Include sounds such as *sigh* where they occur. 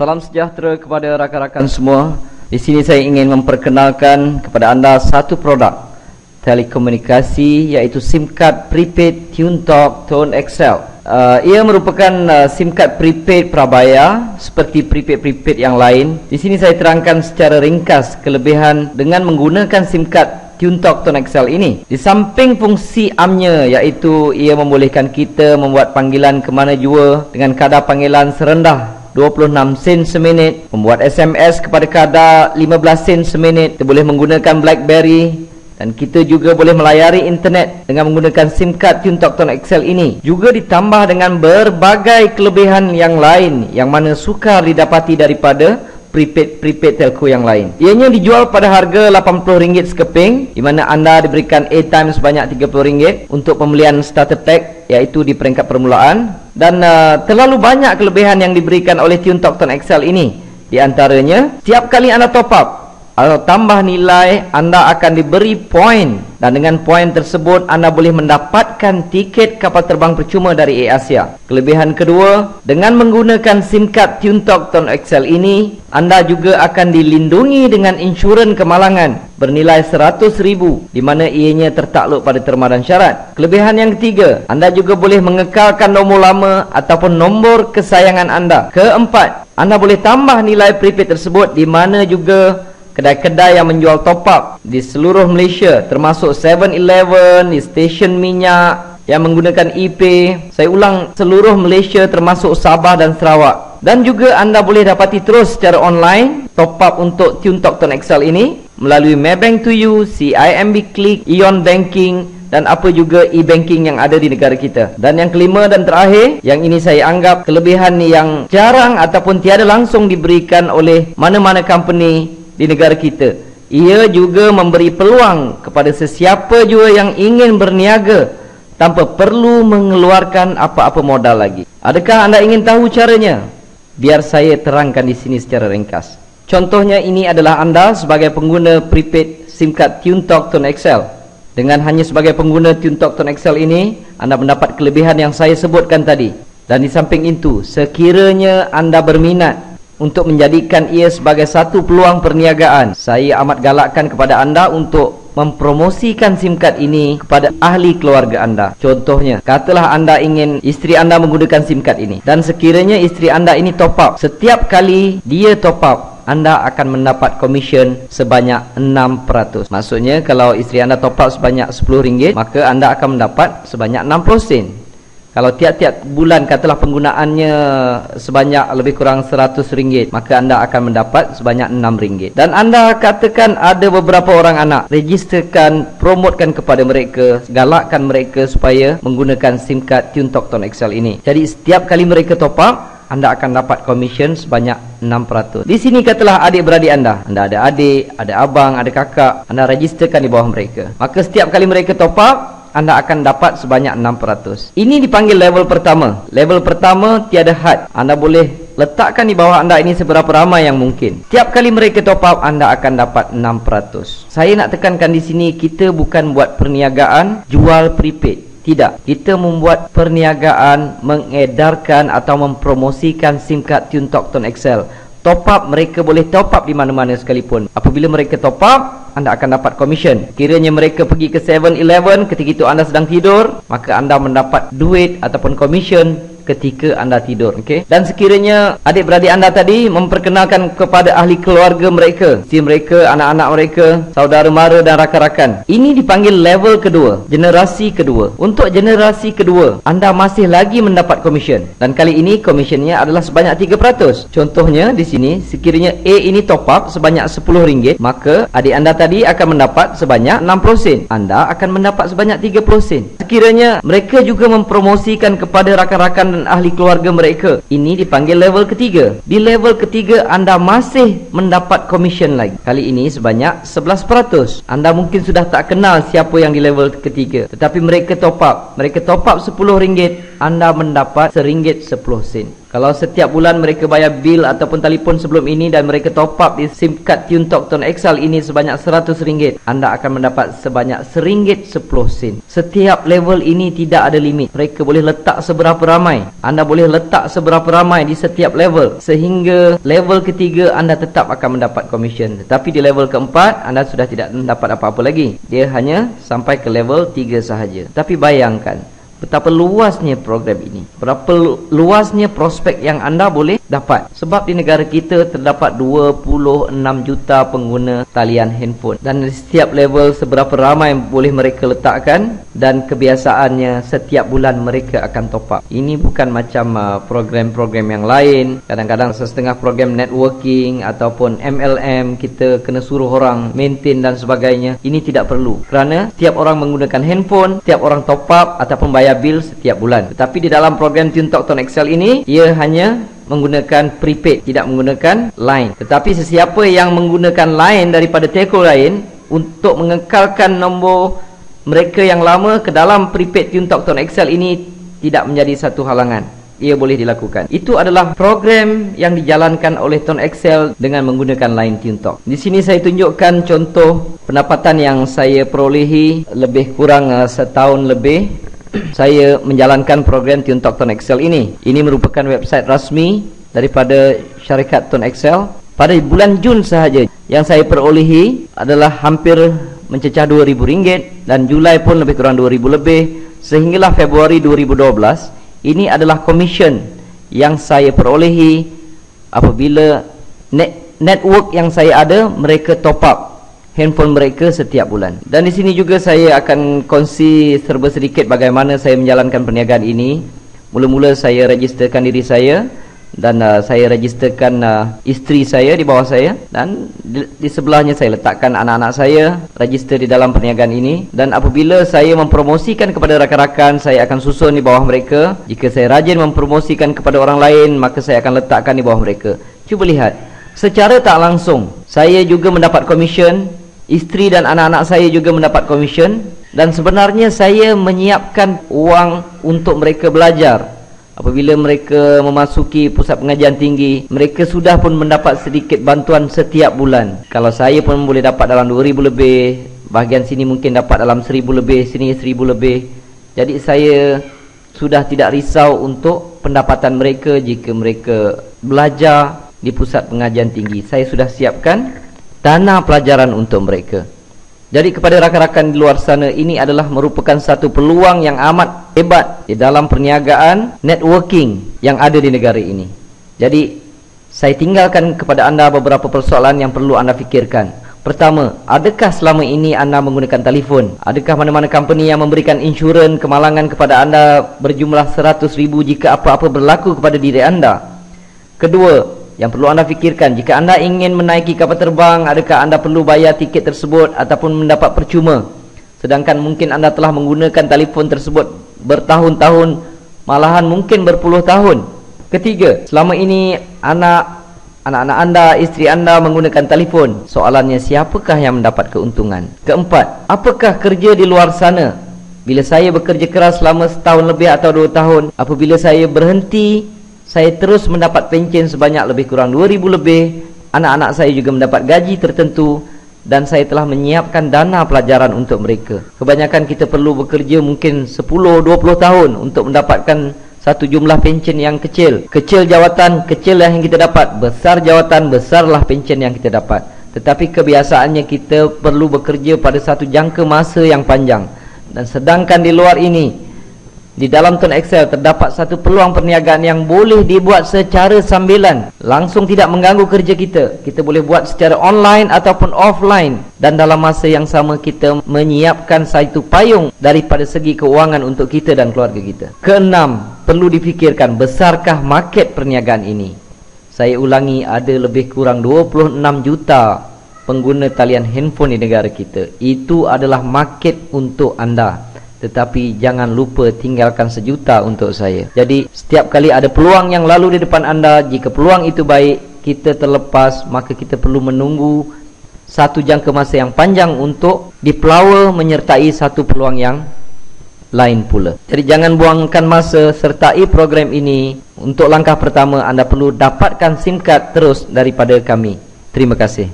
Salam sejahtera kepada rakan-rakan semua. Di sini saya ingin memperkenalkan kepada anda satu produk telekomunikasi iaitu SIM card prepaid TuneTalk Tone XL. Uh, ia merupakan uh, SIM card prepaid prabayar seperti prepaid-prepaid yang lain. Di sini saya terangkan secara ringkas kelebihan dengan menggunakan SIM card TuneTalk Tone XL ini. Di samping fungsi amnya iaitu ia membolehkan kita membuat panggilan ke mana jua dengan kadar panggilan serendah 26 sen seminit Membuat SMS kepada kadar 15 sen seminit Kita boleh menggunakan Blackberry dan kita juga boleh melayari internet dengan menggunakan SIM card TuneTalk Tone XL ini. Juga ditambah dengan berbagai kelebihan yang lain yang mana sukar didapati daripada prepaid-prepaid telco yang lain. Ianya dijual pada harga RM80 sekeping di mana anda diberikan airtime sebanyak RM30 untuk pembelian starter pack iaitu di peringkat permulaan. Dan uh, terlalu banyak kelebihan yang diberikan oleh TuneTalk Tone XL ini. Di antaranya setiap kali anda top up atau tambah nilai anda akan diberi poin dan dengan poin tersebut anda boleh mendapatkan tiket kapal terbang percuma dari Air Asia. Kelebihan kedua, dengan menggunakan SIM card TuneTalk Tone XL ini, anda juga akan dilindungi dengan insurans kemalangan bernilai RM100,000 di mana ianya tertakluk pada terma dan syarat. Kelebihan yang ketiga, anda juga boleh mengekalkan nombor lama ataupun nombor kesayangan anda. Keempat, anda boleh tambah nilai prepaid tersebut di mana juga kedai-kedai yang menjual top up di seluruh Malaysia termasuk 7-Eleven, di stesen minyak yang menggunakan EP. Saya ulang seluruh Malaysia termasuk Sabah dan Sarawak. Dan juga anda boleh dapati terus secara online top up untuk TuneTalk Tone XL ini melalui Maybank to You, CIMB Click, Ion Banking dan apa juga e-banking yang ada di negara kita. Dan yang kelima dan terakhir, yang ini saya anggap kelebihan yang jarang ataupun tiada langsung diberikan oleh mana-mana company di negara kita. Ia juga memberi peluang kepada sesiapa juga yang ingin berniaga tanpa perlu mengeluarkan apa-apa modal lagi. Adakah anda ingin tahu caranya? Biar saya terangkan di sini secara ringkas. Contohnya ini adalah anda sebagai pengguna prepaid SIM card TuneTalk Tone XL. Dengan hanya sebagai pengguna TuneTalk Tone XL ini, anda mendapat kelebihan yang saya sebutkan tadi. Dan di samping itu, sekiranya anda berminat untuk menjadikan ia sebagai satu peluang perniagaan. Saya amat galakkan kepada anda untuk mempromosikan SIM card ini kepada ahli keluarga anda. Contohnya, katalah anda ingin isteri anda menggunakan SIM card ini dan sekiranya isteri anda ini top up, setiap kali dia top up anda akan mendapat komisen sebanyak 6%. Maksudnya kalau isteri anda top up sebanyak RM10, maka anda akan mendapat sebanyak 60 sen. Kalau tiap-tiap bulan katalah penggunaannya sebanyak lebih kurang RM100, maka anda akan mendapat sebanyak RM6. Dan anda katakan ada beberapa orang anak, registerkan, promotekan kepada mereka, galakkan mereka supaya menggunakan SIM card TuneTalk Tone XL ini. Jadi setiap kali mereka top up, anda akan dapat komisen sebanyak 6%. Di sini katalah adik-beradik anda. Anda ada adik, ada abang, ada kakak. Anda registerkan di bawah mereka. Maka setiap kali mereka top up, anda akan dapat sebanyak 6%. Ini dipanggil level pertama. Level pertama tiada had. Anda boleh letakkan di bawah anda ini seberapa ramai yang mungkin. Tiap kali mereka top up, anda akan dapat 6%. Saya nak tekankan di sini, kita bukan buat perniagaan jual prepaid. Tidak, kita membuat perniagaan mengedarkan atau mempromosikan SIM card TuneTalk Tone XL. Top up mereka boleh top up di mana-mana sekalipun. Apabila mereka top up, anda akan dapat komisen. Kiranya mereka pergi ke 7-Eleven ketika itu anda sedang tidur, maka anda mendapat duit ataupun komisen ketika anda tidur okey? Dan sekiranya adik-beradik anda tadi memperkenalkan kepada ahli keluarga mereka si mereka anak-anak mereka saudara mara dan rakan-rakan ini dipanggil level kedua generasi kedua. Untuk generasi kedua anda masih lagi mendapat komisen dan kali ini komisionnya adalah sebanyak 3% contohnya di sini sekiranya A ini top up sebanyak RM10 maka adik anda tadi akan mendapat sebanyak 60 sen anda akan mendapat sebanyak 30 sen sekiranya mereka juga mempromosikan kepada rakan-rakan ahli keluarga mereka. Ini dipanggil level ketiga. Di level ketiga anda masih mendapat komisen lagi. Kali ini sebanyak 11%. Anda mungkin sudah tak kenal siapa yang di level ketiga. Tetapi mereka top up. Mereka top up RM10 anda mendapat seringgit sepuluh sen. Kalau setiap bulan mereka bayar bil ataupun telefon sebelum ini dan mereka top up di SIM card TuneTalk Tone XL ini sebanyak seratus ringgit, anda akan mendapat sebanyak seringgit sepuluh sen. Setiap level ini tidak ada limit. Mereka boleh letak seberapa ramai. Anda boleh letak seberapa ramai di setiap level sehingga level ketiga anda tetap akan mendapat komisen. Tetapi di level keempat anda sudah tidak mendapat apa-apa lagi. Dia hanya sampai ke level tiga sahaja. Tapi bayangkan betapa luasnya program ini. Berapa luasnya prospek yang anda boleh dapat. Sebab di negara kita terdapat 26 juta pengguna talian handphone. Dan setiap level seberapa ramai boleh mereka letakkan dan kebiasaannya setiap bulan mereka akan top up ini bukan macam uh, program-program yang lain kadang-kadang setengah program networking ataupun MLM kita kena suruh orang maintain dan sebagainya ini tidak perlu kerana setiap orang menggunakan handphone setiap orang top up ataupun bayar bil setiap bulan. Tetapi di dalam program Tone Excel ini, ia hanya menggunakan prepaid, tidak menggunakan line. Tetapi sesiapa yang menggunakan line daripada telco lain untuk mengekalkan nombor mereka yang lama ke dalam prepaid TuneTalk Tone Excel ini tidak menjadi satu halangan. Ia boleh dilakukan. Itu adalah program yang dijalankan oleh Tone Excel dengan menggunakan line TuneTalk. Di sini saya tunjukkan contoh pendapatan yang saya perolehi lebih kurang uh, setahun lebih *clears throat* saya menjalankan program TuneTalk Tone Excel ini. Ini merupakan website rasmi daripada syarikat Tone Excel. Pada bulan Jun sahaja yang saya perolehi adalah hampir mencecah RM2,000 dan Julai pun lebih kurang RM2,000 lebih sehinggalah Februari 2012 ini adalah komisen yang saya perolehi apabila net network yang saya ada mereka top up handphone mereka setiap bulan. Dan di sini juga saya akan kongsi serba sedikit bagaimana saya menjalankan perniagaan ini. Mula-mula saya registerkan diri saya dan uh, saya registerkan uh, isteri saya di bawah saya. Dan di, di sebelahnya saya letakkan anak-anak saya register di dalam perniagaan ini. Dan apabila saya mempromosikan kepada rakan-rakan saya akan susun di bawah mereka. Jika saya rajin mempromosikan kepada orang lain maka saya akan letakkan di bawah mereka. Cuba lihat. Secara tak langsung saya juga mendapat komisen Isteri dan anak-anak saya juga mendapat komisen dan sebenarnya saya menyiapkan uang untuk mereka belajar. Apabila mereka memasuki pusat pengajian tinggi, mereka sudah pun mendapat sedikit bantuan setiap bulan. Kalau saya pun boleh dapat dalam 2000 lebih, bahagian sini mungkin dapat dalam 1000 lebih, sini 1000 lebih. Jadi saya sudah tidak risau untuk pendapatan mereka jika mereka belajar di pusat pengajian tinggi. Saya sudah siapkan dana pelajaran untuk mereka. Jadi kepada rakan-rakan di luar sana ini adalah merupakan satu peluang yang amat hebat di dalam perniagaan networking yang ada di negara ini. Jadi saya tinggalkan kepada anda beberapa persoalan yang perlu anda fikirkan. Pertama, adakah selama ini anda menggunakan telefon? Adakah mana-mana company yang memberikan insurans kemalangan kepada anda berjumlah 100 ribu jika apa-apa berlaku kepada diri anda? Kedua, yang perlu anda fikirkan jika anda ingin menaiki kapal terbang adakah anda perlu bayar tiket tersebut ataupun mendapat percuma sedangkan mungkin anda telah menggunakan telefon tersebut bertahun-tahun malahan mungkin berpuluh tahun. Ketiga selama ini anak anak-anak anda isteri anda menggunakan telefon. Soalannya siapakah yang mendapat keuntungan? Keempat apakah kerja di luar sana? Bila saya bekerja keras selama setahun lebih atau dua tahun apabila saya berhenti saya terus mendapat pencen sebanyak lebih kurang 2000 lebih. Anak-anak saya juga mendapat gaji tertentu dan saya telah menyiapkan dana pelajaran untuk mereka. Kebanyakan kita perlu bekerja mungkin 10-20 tahun untuk mendapatkan satu jumlah pencen yang kecil. Kecil jawatan kecil yang kita dapat. Besar jawatan besarlah pencen yang kita dapat. Tetapi kebiasaannya kita perlu bekerja pada satu jangka masa yang panjang. Dan sedangkan di luar ini di dalam Tun Excel terdapat satu peluang perniagaan yang boleh dibuat secara sambilan. Langsung tidak mengganggu kerja kita. Kita boleh buat secara online ataupun offline. Dan dalam masa yang sama kita menyiapkan satu payung Daripada segi keuangan untuk kita dan keluarga kita. Keenam, perlu difikirkan besarkah market perniagaan ini? Saya ulangi ada lebih kurang 26 juta pengguna talian handphone di negara kita. Itu adalah market untuk anda tetapi jangan lupa tinggalkan sejuta untuk saya. Jadi setiap kali ada peluang yang lalu di depan anda, jika peluang itu baik, kita terlepas, maka kita perlu menunggu satu jangka masa yang panjang untuk dipelawa menyertai satu peluang yang lain pula. Jadi jangan buangkan masa sertai program ini. Untuk langkah pertama anda perlu dapatkan SIM card terus daripada kami. Terima kasih.